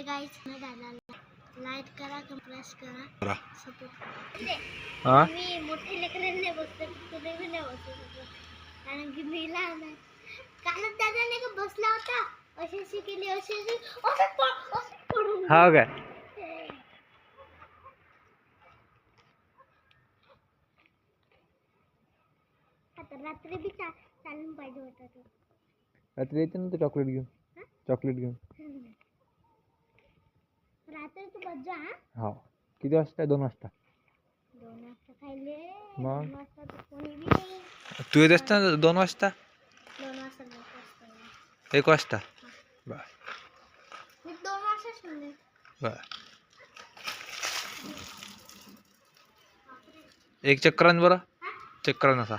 हे गाईच लाइट करा कंप्रेस करा. हा? मी मोठे लेकरांना बसते तुम्ही बी नाही बसू शकत कारण की मी लहान आहे. कालच दादा नाही का बसला होता? अशी अशी केली अशी अशी असं प- असं पडून हा काय? आता रात्री बी चा चालून पाहिजे होता तो. रात्री येते ना तू चॉकलेट घेऊन. चॉकलेट घेऊन. रात्री तू बज्जा हा? हा. किती वाजता? दोन वाजता. दोन वाजता खायले. मग? दोन वाजता तर कोणी बी नाही. तू येत असता ना दोन वाजता? दोन वाजता दोन वाजता एक वाजता? बर. मी दोन वाजता सुनले बर. एक चक्रान बरं. चक्रान असा.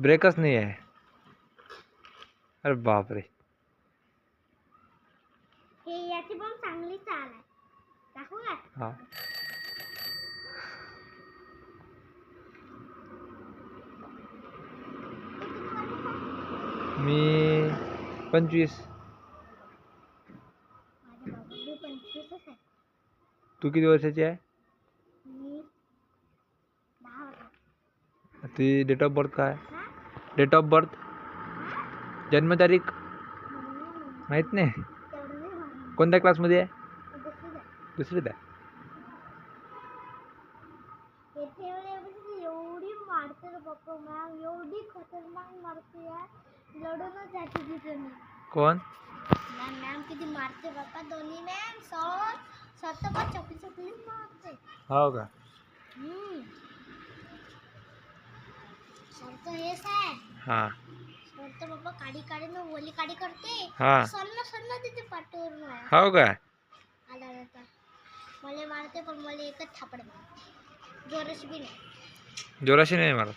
ब्रेकच नाही आहे अरे बापरे हे याची पण चांगली चाल आहे. दाखवू का हा। मी पंचवीस। माझ्या बाबा बी पंचवीसच आहे. तू किती वर्षाची आहे? मी दहा होता ती डेट ऑफ बर्थ काय? डेट ऑफ बर्थ जन्मतारीख माहीत नाही. कोणत्या क्लासमध्ये आहे? दुसरी आहे. दुसरीत आहे एवढे मारते पप्पा मॅम एवढी खतरनाक मारते यार. लढूनच जाते तिथे मी कोण? मॅम मॅम किती मारते बाप्पा दोन्ही मॅम. सर स्वतः पण चपली चपली मारते. हो का? हेच आहे हां। बाप्पा काडी काडी न ओली काडी करते. हां। सन्न सन्न तिथे. हो का? आला मला मारते पण मला एकच थापड मारते. जोरच बी नाही. जोराशी नाही मला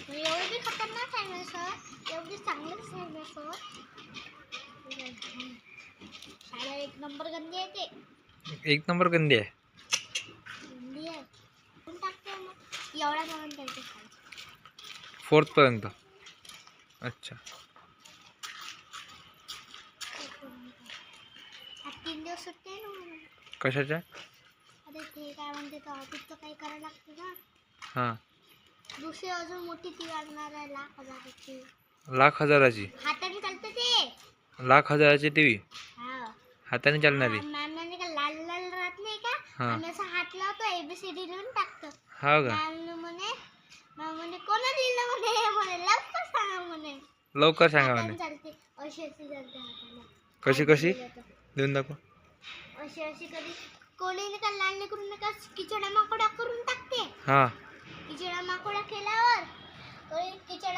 मग एवढी बी खतरनाक आहे ना सर. एवढी चांगलीच आहे ना सर. शाळा एक नंबर गंदी आहे ते. एक नंबर गंदी आहे. खायचं फोर्थपर्यंत. अच्छा. तीन दिवस सुट्टी आहे ना कशाच्या अरे ते काय म्हणते ऑफिसचं काही करायला लागतं ना हां. दुसरी अजून मोठी ती लागणार आहे लाख हजाराची लाख हजाराची. हाताने चालतं ते? लाख हजाराची टी व्ही हा. हाताने चालणारी. मॅम म्हणे का लाल लाल राहत नाही का? हा. असा टाकतो. हो का? म्हणे म्हणे कोणा दिलं म्हणे? म्हणे लवकर सांगा म्हणे. लवकर सांगा म्हणे. अशी अशी चालते कशी कशी. देऊन दाखव. अशी अशी कधी कोणी का लाल करून नका किचडा माकोडा करून टाकते. हां. किचडा माकोडा केल्यावर किचडा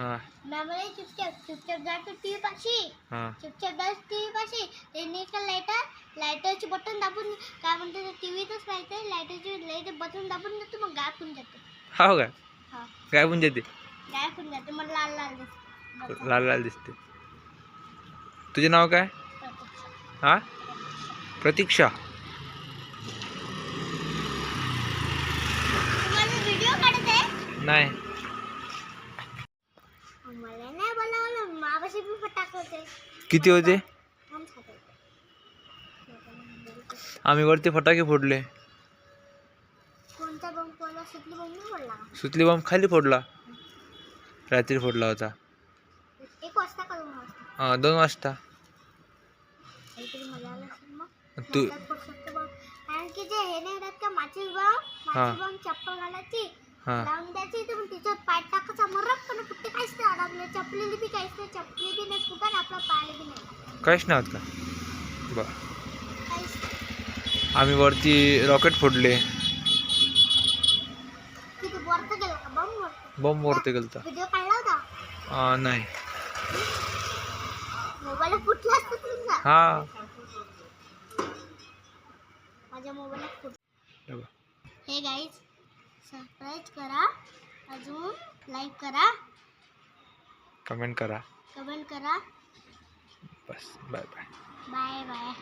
हां। मॅम आली चुपचाप चुपचाप जातो टी व्ही पाशी। हां। चुपचाप बस टी व्ही पाशी। त्यांनी का लाईटर लाईटरची बटन दाबून काय म्हणते ते टी व्हीतच राहते लाईटरची लाइट बटन दाबून देतो मग गायब होऊन जाते. हो का? हा. काय पण जाते? गायब होऊन जाते मग लाल लाल दिसते. लाल लाल दिसते. तुझे नाव काय? हां? प्रतीक्षा. तुम्हाला व्हिडिओ काढत आहे? नाही मला नाही बोलावलं मापाशी बी फटाक होते किती होते. आम्ही वरती फटाके फोडले? सुतली बॉम्ब खाली फोडला. रात्री फोडला होता. हां दोन वाजता. तू. कारण की जे हे नाही राहत का माचीस बॉम्ब हा. माचीस बॉम्ब चप्पल घालायची हां लावून द्यायची तर मग तिच्यात पाय टाकायचा मरक पण कुठे काहीच नाही अडकलं चपलेली बी काहीच नाही चपली बी नाही कुठं आपला पाय बी नाही. काहीच नाही होत का? बरं. काहीच नाही. आम्ही वरती रॉकेट फोडले. तिथे वरती गेला का बंब वरती. बॉम्ब वरती गेलता. व्हिडिओ काढला होता? अं, नाही. मोबाईल फुटला असता तुमचा? हां. माझ्या मोबाईलला फुट हे. हे गाईज सबस्क्राईब करा. अजून लाईक करा. कमेंट करा. कमेंट करा. बस बाय बाय. Bye bye.